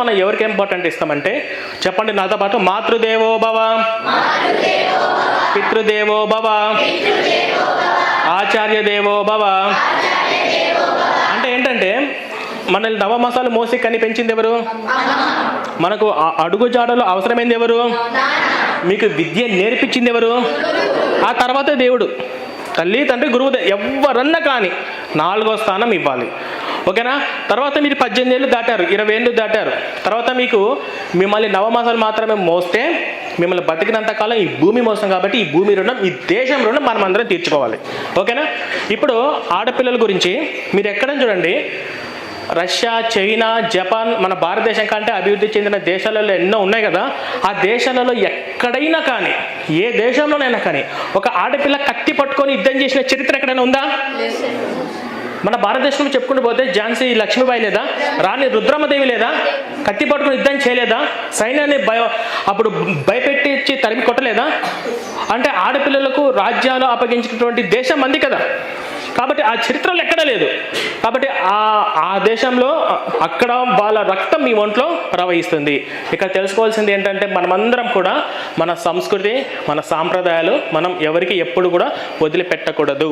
మనం ఎవరికి ఇంపార్టెంట్ ఇస్తామంటే చెప్పండి నాతో పాటు మాతృదేవో భవ. పితృదేవో ఆచార్య దేవోభవ అంటే ఏంటంటే మనల్ని నవమాసాలు మోసి కని పెంచింది ఎవరు? మనకు అడుగు జాడలు అవసరమైంది ఎవరు? మీకు విద్య నేర్పించింది ఎవరు? ఆ తర్వాత దేవుడు. తల్లి తండ్రి గురువు ఎవరన్నా కానీ నాలుగో స్థానం ఇవ్వాలి. ఓకేనా? తర్వాత మీరు పద్దెనిమిది ఏళ్ళు దాటారు ఇరవై ఏళ్ళు దాటారు. తర్వాత మీకు మిమ్మల్ని నవమాసాలు మాత్రమే మోస్తే మిమ్మల్ని బతికినంత కాలం ఈ భూమి మోసం కాబట్టి ఈ భూమి రుణం ఈ దేశం రుణం మనం అందరం తీర్చుకోవాలి. ఓకేనా? ఇప్పుడు ఆడపిల్లల గురించి మీరు ఎక్కడ చూడండి. రష్యా చైనా జపాన్ మన భారతదేశం కంటే అభివృద్ధి చెందిన దేశాలలో ఎన్నో ఉన్నాయి కదా. ఆ దేశాలలో ఎక్కడైనా కానీ ఏ దేశంలోనైనా కానీ ఒక ఆడపిల్ల కత్తి పట్టుకొని యుద్ధం చేసిన చరిత్ర ఎక్కడైనా ఉందా? మన భారతదేశంలో చెప్పుకుంటూ పోతే ఝాన్సీ లక్ష్మీబాయి లేదా? రాణి రుద్రమదేవి లేదా? కత్తి పట్టుకుని యుద్ధం చేయలేదా? సైన్యాన్ని భయ అప్పుడు భయపెట్టించి తరిమి కొట్టలేదా? అంటే ఆడపిల్లలకు రాజ్యాలు అప్పగించినటువంటి దేశం మంది కదా. కాబట్టి ఆ చరిత్రలు ఎక్కడ లేదు. కాబట్టి ఆ ఆ దేశంలో అక్కడ వాళ్ళ రక్తం మీ ఒంట్లో ప్రవహిస్తుంది. ఇక్కడ తెలుసుకోవాల్సింది ఏంటంటే మనమందరం కూడా మన సంస్కృతి మన సాంప్రదాయాలు మనం ఎవరికి ఎప్పుడు కూడా వదిలిపెట్టకూడదు.